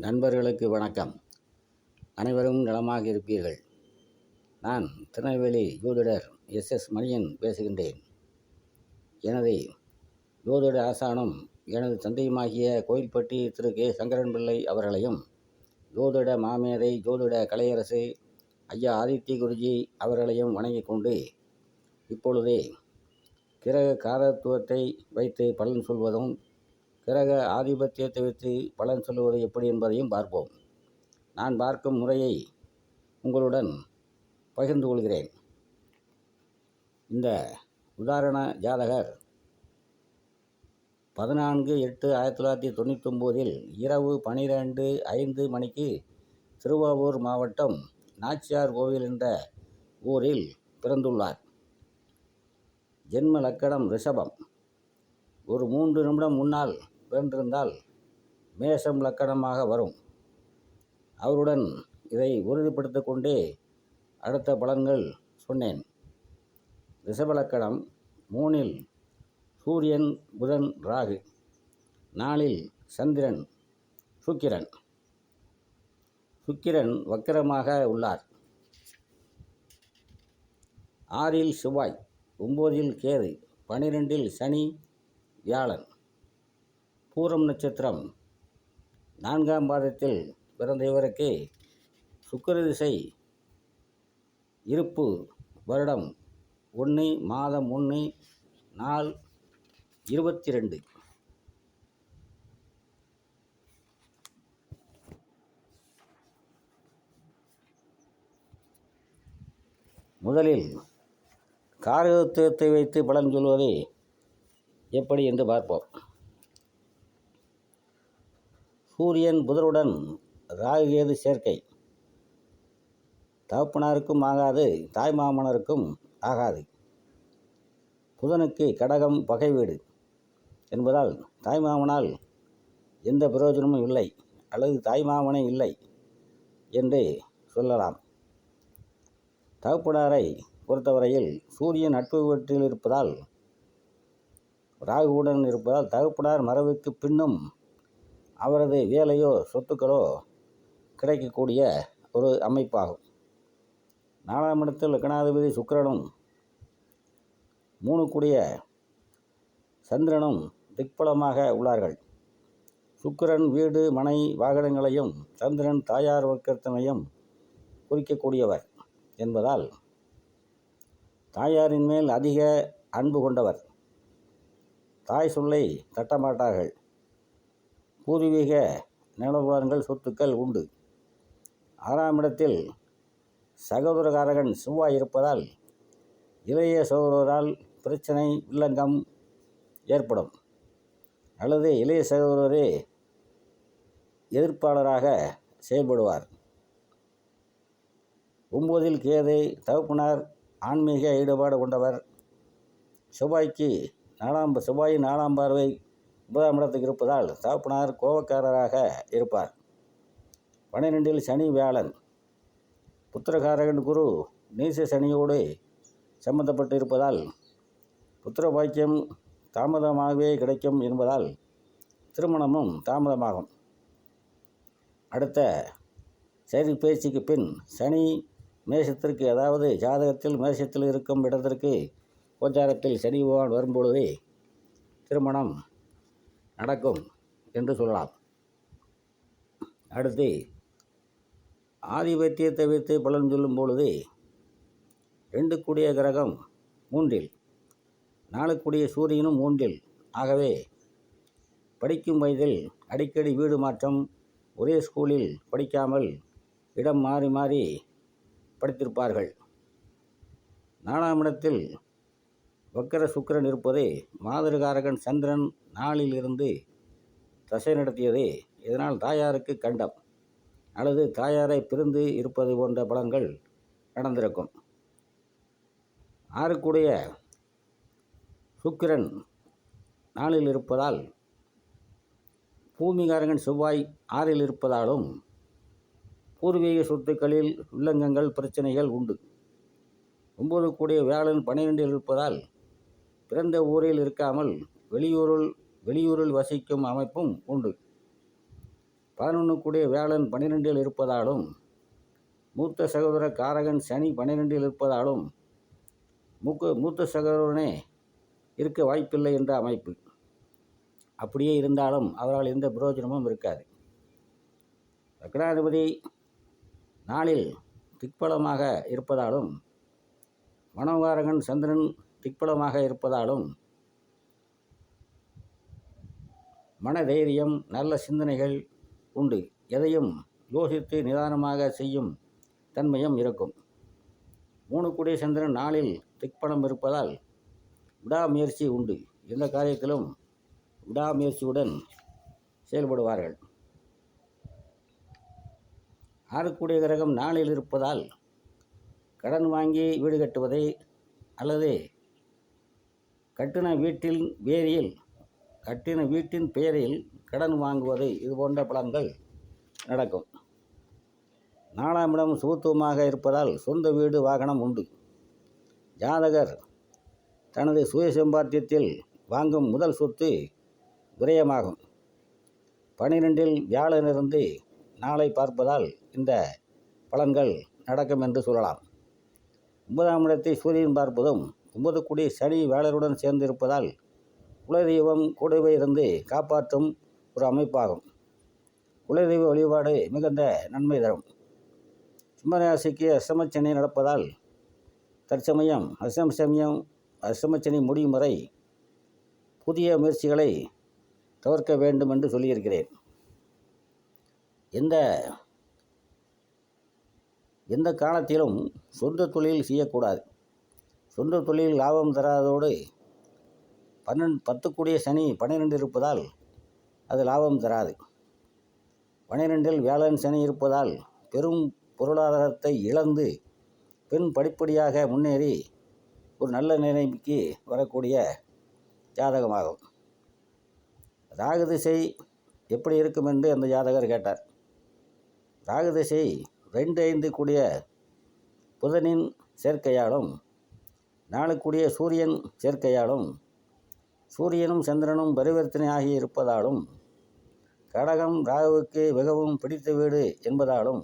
நண்பர்களுக்கு வணக்கம். அனைவரும் நலமாக இருப்பீர்கள். நான் திருநெல்வேலி ஜோதிடர் எஸ். எஸ். மணியன் பேசுகின்றேன். எனது ஜோதிட ஆசானும் எனது தந்தையுமாகிய கோயில்பட்டி திரு. கே. சங்கரன் பிள்ளை அவர்களையும் ஜோதிட மாமேதை ஜோதிட கலையரசு ஐயா ஆதித்ய குருஜி அவர்களையும் வணங்கிக் கொண்டு இப்பொழுதே கிரக காரத்துவத்தை வைத்து பலன் சொல்வதும் கிரக ஆதிபத்தியத்தை வைத்து பலன் சொல்லுவது எப்படி என்பதையும் பார்ப்போம். நான் பார்க்கும் முறையை உங்களுடன் பகிர்ந்து கொள்கிறேன். இந்த உதாரண ஜாதகர் பதினான்கு எட்டு ஆயிரத்தி தொள்ளாயிரத்தி தொண்ணூத்தொம்போதில் இரவு பனிரெண்டு ஐந்து மணிக்கு திருவாவூர் மாவட்டம் நாச்சியார் கோவில் என்ற ஊரில் பிறந்துள்ளார். ஜென்ம லக்கணம் ரிஷபம். ஒரு மூன்று நிமிடம் முன்னால் பிறந்திருந்தால் மேஷம் லக்கணமாக வரும். அவருடன் இதை உறுதிப்படுத்திக் கொண்டே அடுத்த பலன்கள் சொன்னேன். ரிஷபலக்கணம் மூணில் சூரியன் புதன் ராகு. நாளில் சந்திரன் சுக்கிரன். சுக்கிரன் வக்கிரமாக உள்ளார். ஆறில் செவ்வாய் ஒம்போதில் கேது பனிரெண்டில் சனி வியாழன். பூரம் நட்சத்திரம் நான்காம் பாதத்தில் பிறந்த இவருக்கு சுக்கர திசை இருப்பு வருடம் ஒன்று மாதம் ஒன்று நாள் இருபத்தி ரெண்டு முதலில் காரகத்துவத்தை வைத்து பலன் சொல்வது எப்படி என்று பார்ப்போம். சூரியன் புதருடன் ராகுகேது சேர்க்கை. தகப்பனாருக்கும் ஆகாது தாய் மாமனருக்கும் ஆகாது. புதனுக்கு கடகம் பகை வீடு என்பதால் தாய்மாமனால் எந்த பிரயோஜனமும் இல்லை அல்லது தாய் மாமனே இல்லை என்று சொல்லலாம். தகப்பனாரை பொறுத்தவரையில் சூரியன் நட்பு வீட்டில் இருப்பதால் ராகுவுடன் இருப்பதால் தகப்பனார் மரபுக்கு பின்னும் அவரது வேலையோ சொத்துக்களோ கிடைக்கக்கூடிய ஒரு அமைப்பாகும். நாலாம் இடத்தில் லக்னாதிபதி சுக்கிரனும் மூணு கூடிய சந்திரனும் திக்பலமாக உள்ளார்கள். சுக்கிரன் வீடு மனை வாகனங்களையும் சந்திரன் தாயார் வர்க்கத்தினையும் குறிக்கக்கூடியவர் என்பதால் தாயாரின் மேல் அதிக அன்பு கொண்டவர். தாய் சொல்லை தட்டமாட்டார்கள். பூர்வீக நிலபுலன்கள் சொத்துக்கள் உண்டு. ஆறாம் இடத்தில் சகோதரகாரகன் செவ்வாய் இருப்பதால் இளைய சகோதரரால் பிரச்சனை வில்லங்கம் ஏற்படும். அல்லது இளைய சகோதரரே எதிர்ப்பாளராக செயல்படுவார். ஒம்போதில் கேது தகப்பனார் ஆன்மீக ஈடுபாடு கொண்டவர். செவ்வாய்க்கு நாலாம் செவ்வாயின் நாலாம் பார்வை ஒன்பதாம் இடத்துக்கு இருப்பதால் தகப்பனார் கோபக்காரராக இருப்பார். பன்னிரெண்டில் சனி வியாழன். புத்திரகாரகன் குரு நீச சனியோடு சம்பந்தப்பட்டு இருப்பதால் புத்திர பாக்கியம் தாமதமாகவே கிடைக்கும் என்பதால் திருமணமும் தாமதமாகும். அடுத்த சரி பேச்சுக்கு பின் சனி மேஷத்திற்கு அதாவது ஜாதகத்தில் மேஷத்தில் இருக்கும் இடத்திற்கு கோச்சாரத்தில் சனி பகவான் வரும்பொழுதே திருமணம் நடக்கும் என்று சொல்லலாம். அடுத்து ஆதிபத்தியத்தை வைத்து பலன் சொல்லும் பொழுது ரெண்டு கூடிய கிரகம் மூன்றில் நாலுக்குடிய சூரியனும் மூன்றில். ஆகவே படிக்கும் வயதில் அடிக்கடி வீடு மாற்றம் ஒரே ஸ்கூலில் படிக்காமல் இடம் மாறி மாறி படித்திருப்பார்கள். நாலாம் இடத்தில் வக்கர சுக்கிரன் இருப்பது மாதிரகாரகன் சந்திரன் நாளில் இருந்து தசை நடத்தியது. இதனால் தாயாருக்கு கண்டம். அல்லது தாயாரை பிரிந்து இருப்பது போன்ற பலன்கள் நடந்திருக்கும். ஆறுக்குடைய சுக்கிரன் நாளில் இருப்பதால் பூமிகாரங்கன் செவ்வாய் ஆறில் இருப்பதாலும் பூர்வீக சொத்துக்களில் உள்ளங்கங்கள் பிரச்சனைகள் உண்டு. ஒன்பது கூடிய வியாழன் பன்னிரெண்டில் இருப்பதால் பிறந்த ஊரில் இருக்காமல் வெளியூரில் வெளியூரில் வசிக்கும் அமைப்பும் உண்டு. பதினொன்று கூடிய வியாழன் பன்னிரெண்டில் இருப்பதாலும் மூத்த சகோதர காரகன் சனி பன்னிரெண்டில் இருப்பதாலும் மூக்க மூத்த சகோதரனே இருக்க வாய்ப்பில்லை என்ற அமைப்பு. அப்படியே இருந்தாலும் அவரால் எந்த பிரயோஜனமும் இருக்காது. லக்னாதிபதி நாளில் திக்பலமாக இருப்பதாலும் மனோகாரகன் சந்திரன் திக்பலமாக இருப்பதாலும் மனதைரியம் நல்ல சிந்தனைகள் உண்டு. எதையும் யோசித்து நிதானமாக செய்யும் தன்மையும் இருக்கும். மூணு கூடிய சந்திரன் நாளில் திக்பலம் இருப்பதால் விடாமுயற்சி உண்டு. எந்த காரியத்திலும் விடாமுயற்சியுடன் செயல்படுவார்கள். ஆறுக்குடிய கிரகம் நாளில் இருப்பதால் கடன் வாங்கி வீடு கட்டுவதை அல்லது கட்டின வீட்டில் வேரியில் கட்டின வீட்டின் பெயரில் கடன் வாங்குவது இது போன்ற பலன்கள் நடக்கும். நாலாம் இடம் சுகத்துவமாக இருப்பதால் சொந்த வீடு வாகனம் உண்டு. ஜாதகர் தனது சுய சம்பாத்தியத்தில் வாங்கும் முதல் சொத்து விரயமாகும். பனிரெண்டில் வியாழனிருந்து நாளை பார்ப்பதால் இந்த பலன்கள் நடக்கும் என்று சொல்லலாம். ஒன்பதாம் இடத்தை சூரியன் பார்ப்பதும் ஒன்பது கூடி சனி வேளருடன் சேர்ந்து இருப்பதால் குலதெய்வம் கூடவே இருந்து காப்பாற்றும் ஒரு அமைப்பாகும். குலதெய்வ வழிபாடு மிகுந்த நன்மை தரும். சிம்மராசிக்கு அஷ்டமச்சனி நடப்பதால் தற்சமயம் அசம் சமயம் அஷ்டமச்சனி முடியும் வரை புதிய முயற்சிகளை தவிர்க்க வேண்டும் என்று சொல்லியிருக்கிறேன். எந்த எந்த காலத்திலும் சொந்த தொழில் செய்யக்கூடாது. சொந்த தொழில் லாபம் தராதோடு பன்னெண்டு பத்து கூடிய சனி பன்னிரெண்டு இருப்பதால் அது லாபம் தராது. பனிரெண்டில் வியாழன் சனி இருப்பதால் பெரும் பொருளாதாரத்தை இழந்து பெண் படிப்படியாக முன்னேறி ஒரு நல்ல நிலைமைக்கு வரக்கூடிய ஜாதகமாகும். ராகு திசை எப்படி இருக்கும் என்று அந்த ஜாதகர் கேட்டார். ராகு திசை ரெண்டு ஐந்து கூடிய புதனின் சேர்க்கையாலும் நாலு கூடிய சூரியன் சேர்க்கையாலும் சூரியனும் சந்திரனும் பரிவர்த்தனையாகி இருப்பதாலும் கடகம் ராகுவுக்கு மிகவும் பிடித்த வீடு என்பதாலும்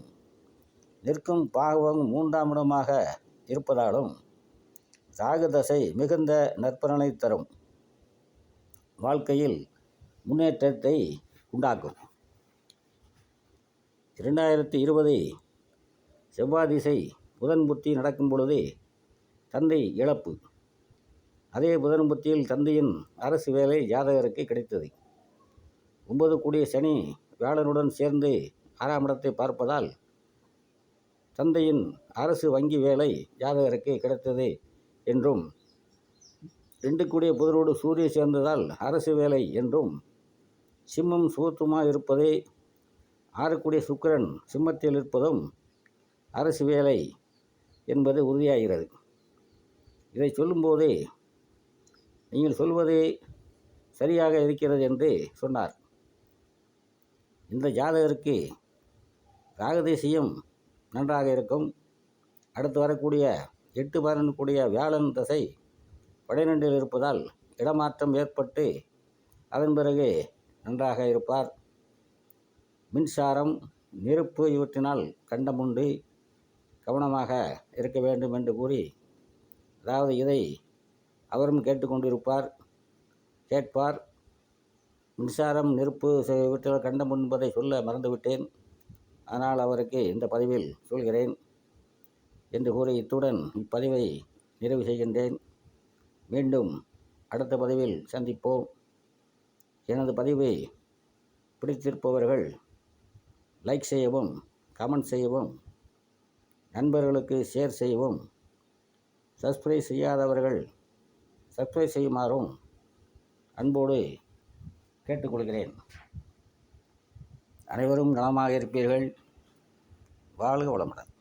நிற்கும் பாகவம் மூன்றாம் இடமாக இருப்பதாலும் ராகு தசை மிகுந்த நற்பலனை தரும். வாழ்க்கையில் முன்னேற்றத்தை உண்டாக்கும். இரண்டாயிரத்தி இருபது செவ்வாதிசை புதன் புத்தி நடக்கும் பொழுது தந்தை இழப்பு. அதே புதன்புத்தியில் தந்தையின் அரசு வேலை ஜாதகருக்கு கிடைத்தது. ஒன்பது கூடிய சனி வியாழனுடன் சேர்ந்து ஆறாம் இடத்தை பார்ப்பதால் தந்தையின் அரசு வங்கி வேலை ஜாதகருக்கு கிடைத்தது என்றும் ரெண்டு கூடிய புதனோடு சூரிய சேர்ந்ததால் அரசு வேலை என்றும் சிம்மம் சுகத்துமாக இருப்பதே ஆறுக்குடிய சுக்கரன் சுக்கிரன் சிம்மத்தில் இருப்பதும் அரசு வேலை என்பது உறுதியாகிறது. இதை சொல்லும்போதே நீங்கள் சொல்வது சரியாக இருக்கிறது என்று சொன்னார். இந்த ஜாதகருக்கு ராகதேசியம் நன்றாக இருக்கும். அடுத்து வரக்கூடிய எட்டு பதினொன்று கூடிய வியாழன் தசை பன்னிரெண்டில் இருப்பதால் இடமாற்றம் ஏற்பட்டு அதன் பிறகு நன்றாக இருப்பார். மின்சாரம் நெருப்பு இவற்றினால் கண்டமுண்டு கவனமாக இருக்க வேண்டும் என்று கூறி அதாவது இதை அவரும் கேட்டுக்கொண்டிருப்பார். கேட்பார் மின்சாரம் நெருப்பு செ- இவற்றில் கண்டம் என்பதை சொல்ல மறந்துவிட்டேன். ஆனால் அவருக்கு இந்த பதிவில் சொல்கிறேன் என்று கூறி இத்துடன் இப்பதிவை நிறைவு செய்கின்றேன். மீண்டும் அடுத்த பதிவில் சந்திப்போம். எனது பதிவை பிடித்திருப்பவர்கள் லைக் செய்யவும் கமெண்ட் செய்யவும் நண்பர்களுக்கு ஷேர் செய்யவும் சப்ஸ்கிரைப் செய்யாதவர்கள் சப்ஸ்கிரைப் செய்யுமாறும் அன்போடு கேட்டுக்கொள்கிறேன். அனைவரும் நலமாக இருப்பீர்கள். வாழ்க வளமுடன்.